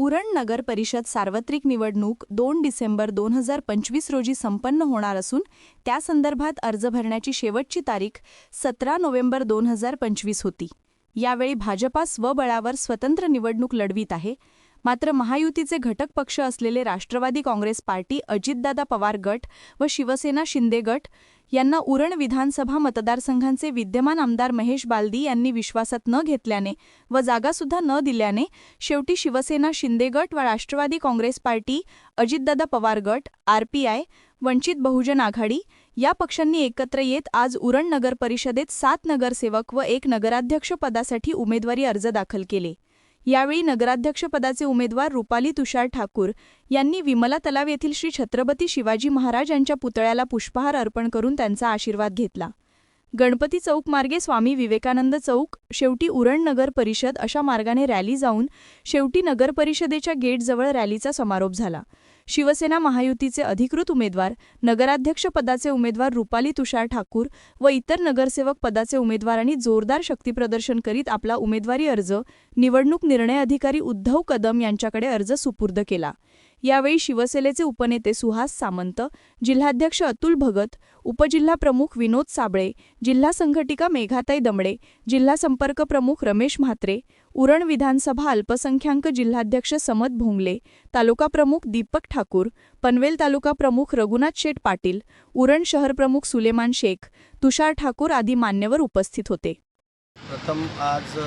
उरण नगर परिषद सार्वत्रिक निवडणूक दोन डिसेंबर दोन हजार पंचवीस रोजी संपन्न होणार असून त्या संदर्भात अर्ज भरण्याची शेवटची तारीख सतरा नोव्हेंबर दोन हजार पंचवीस होती. यावेळी भाजपा स्वबळावर स्वतंत्र निवडणूक लढवीत आहे. मात्र महायुतीचे घटक पक्ष असलेले राष्ट्रवादी काँग्रेस पार्टी अजितदादा पवार गट व शिवसेना शिंदे गट यांना उरण विधानसभा मतदारसंघांचे विद्यमान आमदार महेश बालदी यांनी विश्वासात न घेतल्याने व जागासुद्धा न दिल्याने शेवटी शिवसेना शिंदे गट व राष्ट्रवादी काँग्रेस पार्टी अजितदादा पवार गट आरपीआय वंचित बहुजन आघाडी या पक्षांनी एकत्र येत आज उरण नगर परिषदेत सात नगरसेवक व एक नगराध्यक्ष पदासाठी उमेदवारी अर्ज दाखल केले. यावेळी नगराध्यक्षपदाचे उमेदवार रुपाली तुषार ठाकूर यांनी विमला तलाव येथील श्री छत्रपती शिवाजी महाराज यांच्या पुतळ्याला पुष्पहार अर्पण करून त्यांचा आशीर्वाद घेतला. गणपती चौक मार्गे स्वामी विवेकानंद चौक शेवटी उरण नगर परिषद अशा मार्गाने रॅली जाऊन शेवटी नगर परिषदेच्या गेटजवळ रॅलीचा समारोप झाला. शिवसेना महायुतीचे अधिकृत उमेदवार नगराध्यक्ष पदाचे उमेदवार रुपाली तुषार ठाकूर व इतर नगरसेवक पदाचे उमेदवारांनी जोरदार शक्तीप्रदर्शन करीत आपला उमेदवारी अर्ज निवडणूक निर्णय अधिकारी उद्धव कदम यांच्याकडे अर्ज सुपूर्द केला. यावेळी शिवसेनेचे उपनेते सुहास सामंत जिल्हाध्यक्ष अतुल भगत उपजिल्हा प्रमुख विनोद साबळे जिल्हा संघटिका मेघाताई दमडे जिल्हा संपर्क प्रमुख रमेश म्हात्रे उरण विधानसभा अल्पसंख्याक जिल्हाध्यक्ष समत भोंगले तालुका प्रमुख दीपक ठाकूर पनवेल तालुका प्रमुख रघुनाथ शेठ पाटील उरण शहर प्रमुख सुलेमान शेख तुषार ठाकूर आदी मान्यवर उपस्थित होते. प्रथम आज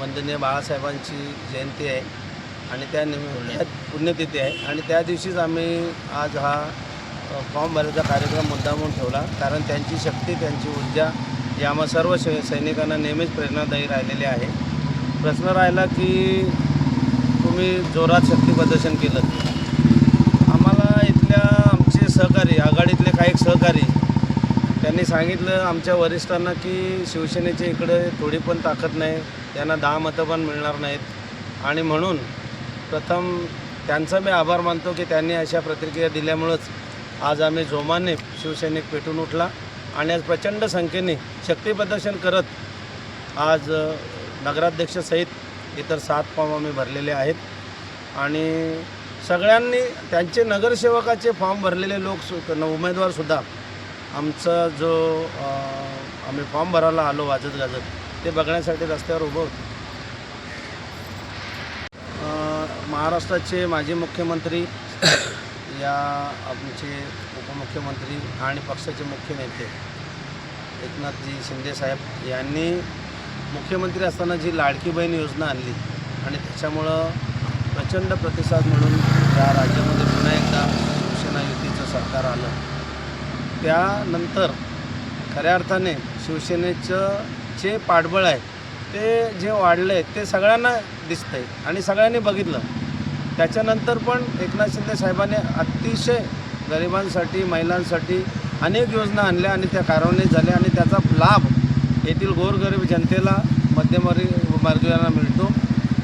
वंदनीय बाळासाहेबांची जयंती आहे. आणि त्या निमित्त पुण्यतिथी आहे. आणि त्या दिवशीच आम्ही आज हा फॉर्म भरायचा कार्यक्रम मुद्दामून ठेवला. कारण त्यांची शक्ती त्यांची ऊर्जा ही आम्हा सर्व सै सैनिकांना नेहमीच प्रेरणादायी राहिलेली आहे. प्रश्न राहिला की तुम्ही जोरात शक्ती प्रदर्शन केलं. आम्हाला इथल्या आमचे सहकारी आघाडीतले काही सहकारी त्यांनी सांगितलं आमच्या वरिष्ठांना की शिवसेनेच्या इकडे थोडी पण ताकद नाही त्यांना दहा मतं पण मिळणार नाहीत. आणि म्हणून प्रथम त्यांचा मी आभार मानतो की त्यांनी अशा प्रतिक्रिया दिल्यामुळंच आज आम्ही जोमाने शिवसैनिक पेटून उठला आणि आज प्रचंड संख्येने शक्तीप्रदर्शन करत आज नगराध्यक्षसहित इतर सात फॉर्म आम्ही भरलेले आहेत. आणि सगळ्यांनी त्यांचे नगरसेवकाचे फॉर्म भरलेले लोक सु उमेदवारसुद्धा आमचा जो आम्ही फॉर्म भरायला आलो वाजत गाजत ते बघण्यासाठी रस्त्यावर उभं होतं अ, महाराष्ट्राचे माजी मुख्यमंत्री या आमचे उपमुख्यमंत्री आणि पक्षाचे मुख्य नेते एकनाथजी शिंदेसाहेब यांनी मुख्यमंत्री असताना जी लाडकी बहीण योजना आणली आणि त्याच्यामुळं प्रचंड प्रतिसाद मिळून या राज्यामध्ये पुन्हा एकदा शिवसेना युतीचं सरकार आलं. त्यानंतर खऱ्या अर्थाने शिवसेनेचं जे पाठबळ आहे ते जे वाढलं आहे ते सगळ्यांना दिसतं आहे आणि सगळ्यांनी बघितलं. त्याच्यानंतर पण एकनाथ शिंदे साहेबांनी अतिशय गरिबांसाठी महिलांसाठी अनेक योजना आणल्या आणि त्या कार्यान्वित झाल्या आणि त्याचा लाभ येथील गोरगरीब जनतेला मध्यमवर्गीय वर्गीयांना मिळतो.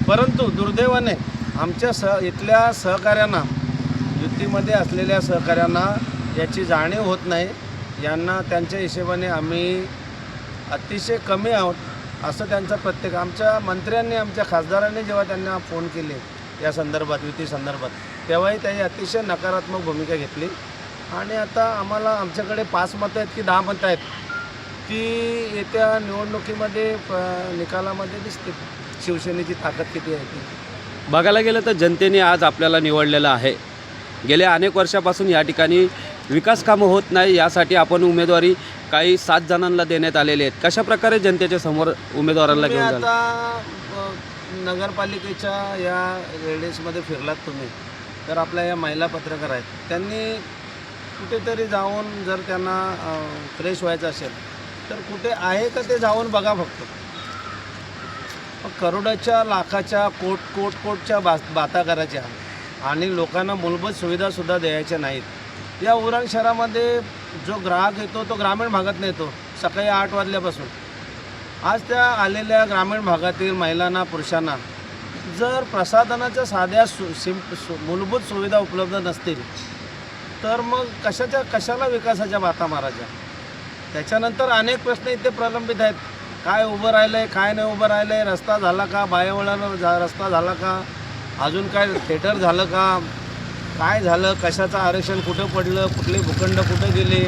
परंतु दुर्दैवाने आमच्या सह इथल्या सहकाऱ्यांना युतीमध्ये असलेल्या सहकाऱ्यांना याची जाणीव होत नाही. यांना त्यांच्या हिशेबाने आम्ही अतिशय कमी आहोत असं त्यांचा प्रत्येक आमच्या मंत्र्यांनी आमच्या खासदारांनी जेव्हा त्यांना फोन केले या संदर्भात युती संदर्भात. तेव्हाही त्यांनी अतिशय नकारात्मक भूमिका घेतली. आणि आता आम्हाला आमच्याकडे पाच मतं आहेत की दहा मतं आहेत ती येत्या निवडणुकीमध्ये प- निकालामध्ये दिसते शिवसेनेची ताकद किती आहे ती? बघायला गेलं तर जनतेने आज आपल्याला निवडलेलं आहे. गेल्या अनेक वर्षापासून या ठिकाणी विकास कामं होत नाही यासाठी आपण उमेदवारी काही सात जणांना देण्यात आलेले आहेत. कशा प्रकारे जनतेच्या समोर उमेदवारांना घेऊन आता नगरपालिकेच्या या रेडियसमध्ये फिरलात तुम्ही तर आपल्या या महिला पत्रकार आहेत. त्यांनी कुठेतरी जाऊन जर त्यांना फ्रेश व्हायचं असेल तर कुठे आहे का ते जाऊन बघा फक्त. करोडाच्या लाखाच्या कोट कोट कोटच्या बा बाता करायच्या आणि लोकांना मूलभूत सुविधासुद्धा द्यायच्या नाहीत. या उरण शहरामध्ये जो ग्राहक येतो तो ग्रामीण भागातून येतो सकाळी आठ वाजल्यापासून. आज त्या आलेल्या ग्रामीण भागातील महिलांना पुरुषांना जर प्रसाधनाच्या साध्या सु सिम सु मूलभूत सुविधा उपलब्ध नसतील तर मग कशाच्या कशाला विकासाच्या बाता मारायच्या? त्याच्यानंतर अनेक प्रश्न इथे प्रलंबित आहेत. काय उभं राहिलं आहे काय नाही उभं राहिलं आहे रस्ता झाला का बायावळानं जा रस्ता झाला का अजून काय थिएटर झालं का काय झालं कशाचं आरक्षण कुठं पडलं कुठले भूखंड कुठं गेले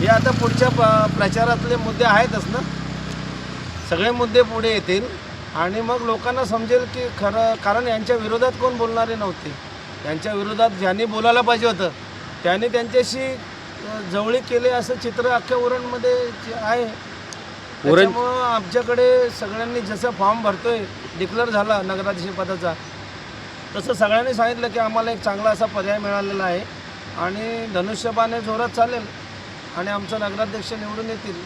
हे आता पुढच्या प प्रचारातले मुद्दे आहेतच ना? सगळे मुद्दे पुढे येतील आणि मग लोकांना समजेल की खरं कारण यांच्या विरोधात कोण बोलणारे नव्हते. यांच्या विरोधात ज्यांनी बोलायला पाहिजे होतं त्यांनी त्यांच्याशी अ, जवळीक केली असं चित्र अख्ख्या उरणमध्ये जे आहे. त्याच्यामुळं आमच्याकडे सगळ्यांनी जसं फॉर्म भरतोय डिक्लेअर झाला नगराध्यक्ष पदाचा तसं सगळ्यांनी सांगितलं की आम्हाला एक चांगला असा पर्याय मिळालेला आहे. आणि धनुष्यबाने जोरात चालेल आणि आमचं नगराध्यक्ष निवडून येतील.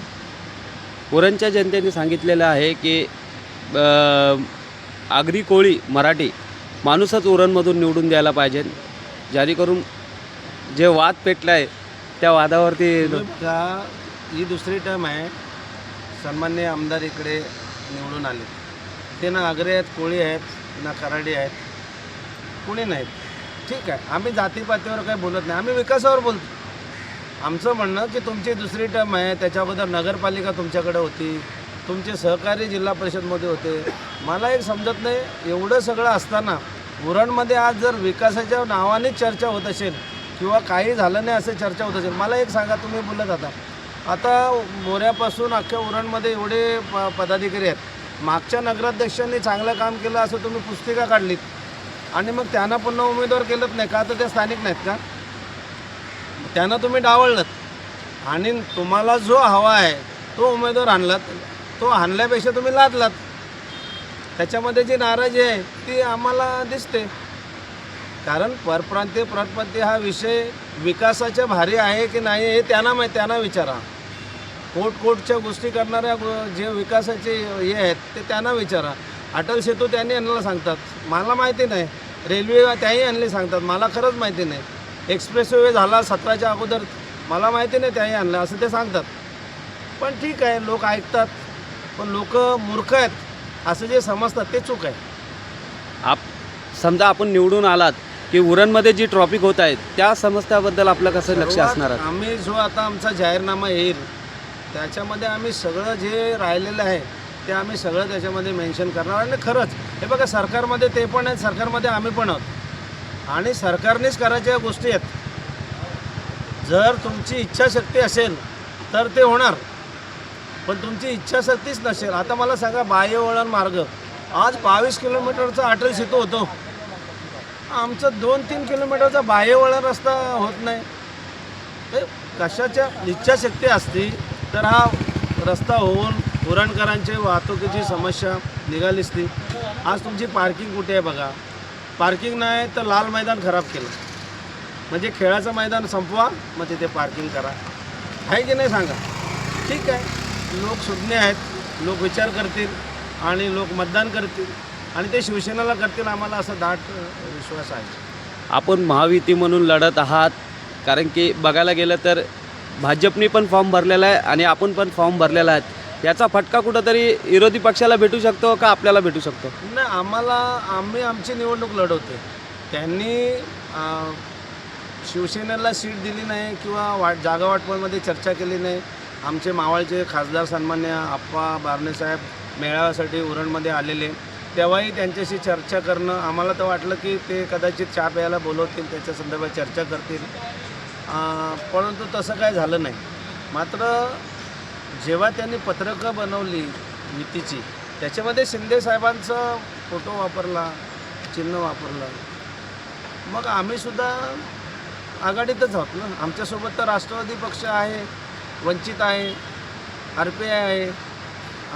उरणच्या जनतेने सांगितलेलं आहे की आगरी कोळी मराठी माणूसच उरणमधून निवडून द्यायला पाहिजे. जेणेकरून जे वाद पेटला आहे त्या वादावरती ही दुसरी टर्म आहे. सन्मान्य आमदार इकडे निवडून आले. ते ना आगरे आहेत कोळी आहेत ना कराडी आहेत. कुणी नाहीत. ठीक आहे. आम्ही जातीपातीवर काही बोलत नाही. आम्ही विकासावर बोलतो. आमचं म्हणणं की तुमची दुसरी टर्म आहे त्याच्याबद्दल नगरपालिका तुमच्याकडे होती तुमचे सहकारी जिल्हा परिषदमध्ये होते. मला एक समजत नाही एवढं सगळं असताना उरणमध्ये आज जर विकासाच्या नावानेच चर्चा होत असेल किंवा काही झालं नाही असं चर्चा होत असेल मला एक सांगा तुम्ही बोलत आता. आता मोऱ्यापासून अख्ख्या उरणमध्ये एवढे प पदाधिकारी आहेत. मागच्या नगराध्यक्षांनी चांगलं काम केलं असं तुम्ही पुस्तिका काढलीत. आणि मग त्यांना पुन्हा उमेदवार केलंच नाही का तर ते स्थानिक नाहीत का? त्यांना तुम्ही डावळलं आणि तुम्हाला जो हवा आहे तो उमेदवार आणलात. तो आणल्यापेक्षा तुम्ही लादलात. त्याच्यामध्ये जी नाराजी आहे ती आम्हाला दिसते. कारण परप्रांतीय प्रतपत्ती हा विषय विकासाच्या भारी आहे की नाही हे त्यांना माहीत त्यांना विचारा. कोट कोटच्या गोष्टी करणाऱ्या जे विकासाचे हे आहेत ते त्यांना विचारा. अटल सेतू त्यांनी आणायला सांगतात. मला माहिती नाही. रेल्वे त्याही आणले सांगतात. मला खरंच माहिती नाही. एक्सप्रेस वे झाला सतराच्या अगोदर. मला माहिती नाही त्याही आणलं असं ते सांगतात. पण ठीक आहे लोक ऐकतात. पण लोक मूर्ख आहेत असं जे समजतात ते चूक आहे. आप समजा आपण निवडून आलात की उरणमध्ये जी ट्रॉफिक होत आहेत त्या समस्याबद्दल आपलं कसं लक्ष असणार आहे? आम्ही जो आता आमचा जाहीरनामा येईल त्याच्यामध्ये आम्ही सगळं जे राहिलेलं आहे ते आम्ही सगळं त्याच्यामध्ये मेन्शन करणार. आणि खरंच हे बघा सरकारमध्ये ते पण आहेत सरकारमध्ये आम्ही पण आहोत. आणि सरकारनेच करायच्या गोष्टी आहेत. जर तुमची इच्छाशक्ती असेल तर ते होणार. पण तुमची इच्छाशक्तीच नसेल. आता मला सांगा बाह्यवळण मार्ग. आज बावीस किलोमीटरचा अटल सेतू होतो. आमचं दोन तीन किलोमीटरचा बाह्यवळण रस्ता होत नाही. हे कशाच्या इच्छाशक्ती असती तर हा रस्ता होऊन उरणकरांची वाहतुकीची समस्या निघाली असती आज तुमची पार्किंग कुठे आहे बघा? पार्किंग नाही तर लाल मैदान खराब केलं. म्हणजे खेळाचं मैदान संपवा मग तिथे पार्किंग करा. आहे की नाही सांगा? ठीक आहे. लोक सुज्ञ आहेत लोक विचार करतील आणि लोक मतदान करतील आणि ते शिवसेनेला करतील आम्हाला असा दाट विश्वास आहे. आपण महायुती म्हणून लढत आहात. कारण की बघायला गेलं तर भाजपने पण फॉर्म भरलेला आहे आणि आपण पण फॉर्म भरलेला आहे. याचा फटका कुठंतरी विरोधी पक्षाला भेटू शकतो का आपल्याला भेटू शकतो? नाही आम्हाला आम्ही आमची निवडणूक लढवते त्यांनी अं, शिवसेनेला सीट दिली नाही किंवा वाट जागा वाटपामध्ये चर्चा केली नाही. आमचे मावळचे खासदार सन्मान्य आप्पा बारणेसाहेब मेळाव्यासाठी उरणमध्ये आलेले. तेव्हाही त्यांच्याशी चर्चा करणं आम्हाला तर वाटलं की ते कदाचित चहा प्यायला बोलवतील त्याच्या संदर्भात चर्चा करतील. अं, परंतु तसं काय झालं नाही. मात्र जेव्हा त्यांनी पत्रकं बनवली युतीची त्याच्यामध्ये शिंदे साहेबांचा फोटो वापरला चिन्ह वापरलं. मग आम्हीसुद्धा आघाडीतच आहोत ना. आमच्यासोबत तर राष्ट्रवादी पक्ष आहे वंचित आहे आर पी आय आहे.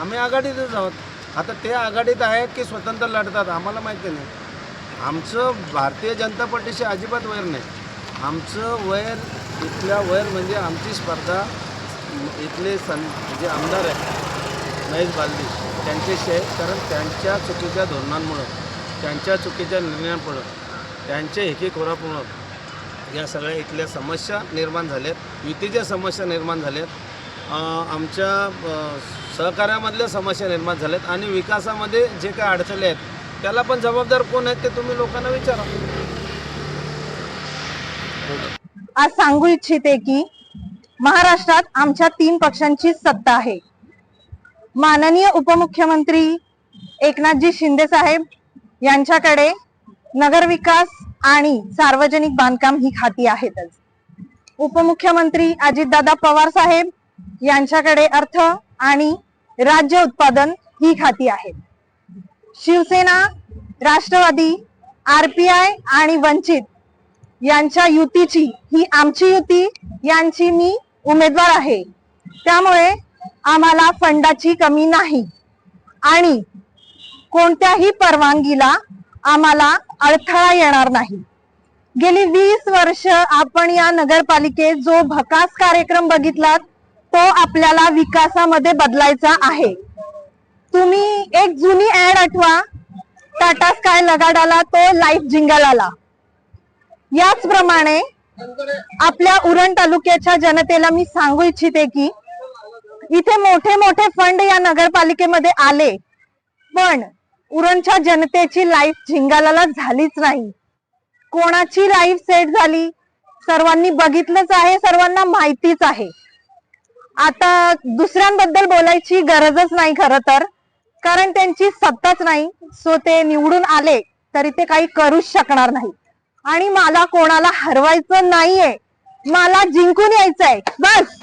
आम्ही आघाडीतच आहोत. आता ते आघाडीत आहेत की स्वतंत्र लढतात आम्हाला माहिती नाही. आमचं भारतीय जनता पार्टीशी अजिबात वैर नाही. आमचं वैर इथल्या वैर म्हणजे आमची स्पर्धा इथले सं जे आमदार आहेत महेश बालदी त्यांच्याशी आहे कारण त्यांच्या चुकीच्या धोरणांमुळं त्यांच्या चुकीच्या निर्णयांमुळं त्यांच्या एकेखोरामुळं या सगळ्या इथल्या समस्या निर्माण झाल्यात युतीच्या समस्या निर्माण झाल्यात आमच्या सहकार्यामधल्या समस्या निर्माण झाल्यात आणि विकासामध्ये जे काही अडचणी आहेत त्याला पण जबाबदार कोण आहेत ते तुम्ही लोकांना विचारा. आज सांगू इच्छिते की महाराष्ट्रात आमच्या तीन पक्षांची सत्ता आहे. माननीय उपमुख्यमंत्री एकनाथजी शिंदे साहेब यांच्याकडे नगरविकास आणि सार्वजनिक बांधकाम ही खाती आहेतच. उपमुख्यमंत्री अजितदादा पवार साहेब यांच्याकडे अर्थ आणि राज्य उत्पादन ही खाती आहेत शिवसेना राष्ट्रवादी आरपीआय आणि वंचित यांच्या युतीची ही आमची युती यांची मी उमेदवार आहे. त्यामुळे आम्हाला फंडाची कमी नाही. आणि कोणत्याही परवानगीला आम्हाला अडथळा येणार नाही. गेली वीस वर्ष आपण या नगरपालिकेत जो भकास कार्यक्रम बघितलात तो आपल्याला विकासामध्ये बदलायचा आहे. तुम्ही एक जुनी ऍड आठवा. टाटा स्काय लगाडाला तो लाईफ जिंगल आला याचप्रमाणे आपल्या उरण तालुक्याच्या जनतेला मी सांगू इच्छिते की इथे मोठे मोठे फंड या नगरपालिकेमध्ये आले. पण उरणच्या जनतेची लाईफ झिंगालाला झालीच नाही. कोणाची लाईफ सेट झाली? सर्वांनी बघितलंच आहे सर्वांना माहितीच आहे. आता दुसऱ्यांबद्दल बोलायची गरजच नाही खरं तर कारण त्यांची सत्ताच नाही. सो ते निवडून आले तरी ते काही करूच शकणार नाही आणि मला कोणाला हरवायचं नाहीये. मला जिंकून यायचंय. बस.